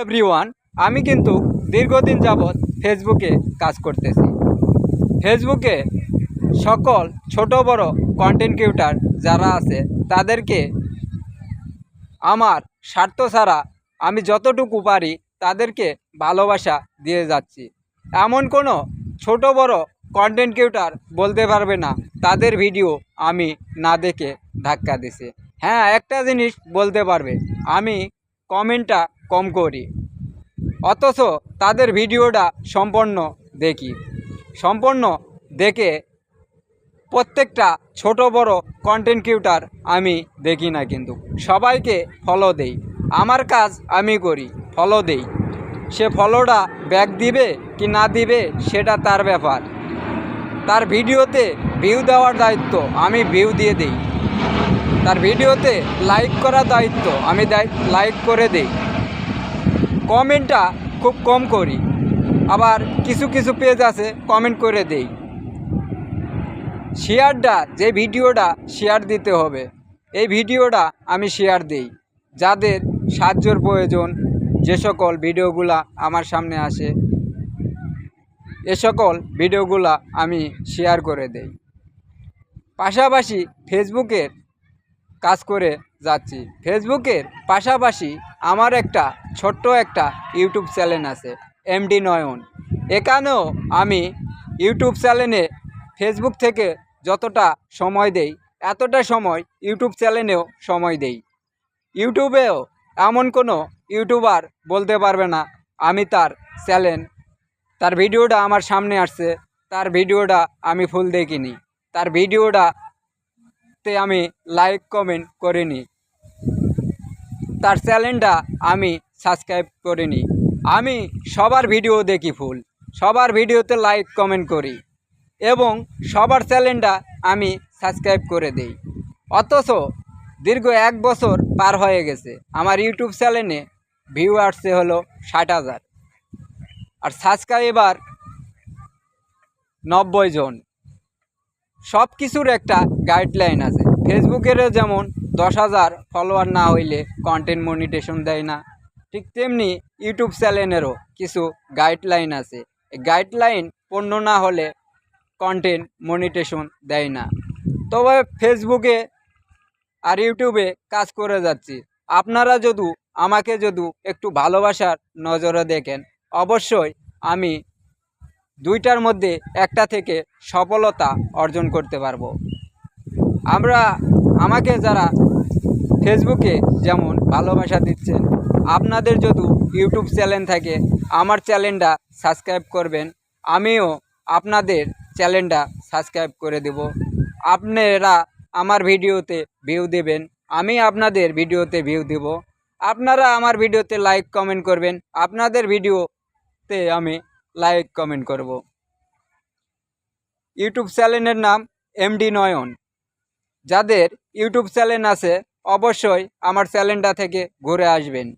Everyone আমি কিন্তু দীর্ঘদিন যাবৎ ফেসবুকে কাজ করতেছি। ফেসবুকে সকল ছোট বড় কন্টেন্ট ক্রিয়েটার যারা আছে, তাদেরকে আমার স্বার্থ ছাড়া আমি যতটুকু পারি তাদেরকে ভালোবাসা দিয়ে যাচ্ছি। এমন কোনো ছোট বড় কন্টেন্ট ক্রিয়েটার বলতে পারবে না। তাদের ভিডিও আমি না দেখে ধাক্কা দিছে। হ্যাঁ একটা জিনিস বলতে পারবে। আমি কমেন্টটা কম করি। অথচ তাদের ভিডিওটা সম্পূর্ণ দেখি। সম্পূর্ণ দেখে প্রত্যেকটা ছোট বড় কন্টেন্ট ক্রিয়েটার আমি দেখি না কিন্তু। সবাইকে ফলো দেই। আমার কাজ আমি করি ফলো দেই। সে ফলোটা ব্যাক দিবে কি না দিবে সেটা তার ব্যাপার। তার ভিডিওতে ভিউ দেওয়ার দায়িত্ব আমি ভিউ দিয়ে দিই। তার ভিডিওতে লাইক করার দায়িত্ব আমি লাইক করে দিই। কমেন্টটা খুব কম করি। আবার কিছু কিছু পেজ আছে, কমেন্ট করে দেই। শেয়ারটা, যে ভিডিওটা শেয়ার দিতে হবে, এই ভিডিওটা আমি শেয়ার দিই। যাদের সাহায্যর প্রয়োজন, যে সকল ভিডিওগুলা আমার সামনে আসে, এ সকল ভিডিওগুলা আমি শেয়ার করে দেই। পাশাপাশি ফেসবুকের কাজ করে যাচ্ছি। ফেসবুকের পাশাপাশি আমার একটা ছোট্ট একটা ইউটিউব চ্যানেল আছে এমডি নয়ন। এখানেও আমি ইউটিউব চ্যানেলে ফেসবুক থেকে যতটা সময় দেই, এতটা সময় ইউটিউব চ্যানেলেও সময় দেই। ইউটিউবেও এমন কোনো ইউটিউবার বলতে পারবে না, আমি তার চ্যানেল, তার ভিডিওটা আমার সামনে আসছে, তার ভিডিওটা আমি ফুল দেখিনি, তার ভিডিওটা তে আমি লাইক কমেন্ট করিনি। তার চ্যানেলটা আমি সাবস্ক্রাইব করিনি। আমি সবার ভিডিও দেখি ফুল। সবার ভিডিওতে লাইক কমেন্ট করি। এবং সবার চ্যানেলটা আমি সাবস্ক্রাইব করে দেই। অথচ দীর্ঘ এক বছর পার হয়ে গেছে। আমার ইউটিউব চ্যানেলে ভিউ আসছে হলো ষাট হাজার। আর সাবস্ক্রাইবার নব্বই জন। সব কিছুর একটা গাইডলাইন আছে। ফেসবুকেরও যেমন দশ হাজার ফলোয়ার না হইলে কন্টেন্ট মনিটেশন দেয় না, ঠিক তেমনি ইউটিউব চ্যানেলেরও কিছু গাইডলাইন আছে। গাইডলাইন পণ্য না হলে কন্টেন্ট মনিটেশন দেয় না। তবে ফেসবুকে আর ইউটিউবে কাজ করে যাচ্ছি। আপনারা যদি আমাকে যদি একটু ভালোবাসার নজরে দেখেন, অবশ্যই আমি দুইটার মধ্যে একটা থেকে সফলতা অর্জন করতে পারব। আমরা, আমাকে যারা ফেসবুকে যেমন ভালোবাসা দিচ্ছেন, আপনাদের যদি ইউটিউব চ্যানেল থাকে, আমার চ্যানেলটা সাবস্ক্রাইব করবেন, আমিও আপনাদের চ্যানেলটা সাবস্ক্রাইব করে দেব। আপনারা আমার ভিডিওতে ভিউ দেবেন, আমি আপনাদের ভিডিওতে ভিউ দেব। আপনারা আমার ভিডিওতে লাইক কমেন্ট করবেন, আপনাদের ভিডিওতে আমি লাইক কমেন্ট করব। ইউটিউব চ্যানেলের নাম এমডি নয়ন যাদের ইউটিউব চ্যানেল আছে, অবশ্যই আমার চ্যানেলটা থেকে ঘুরে আসবেন।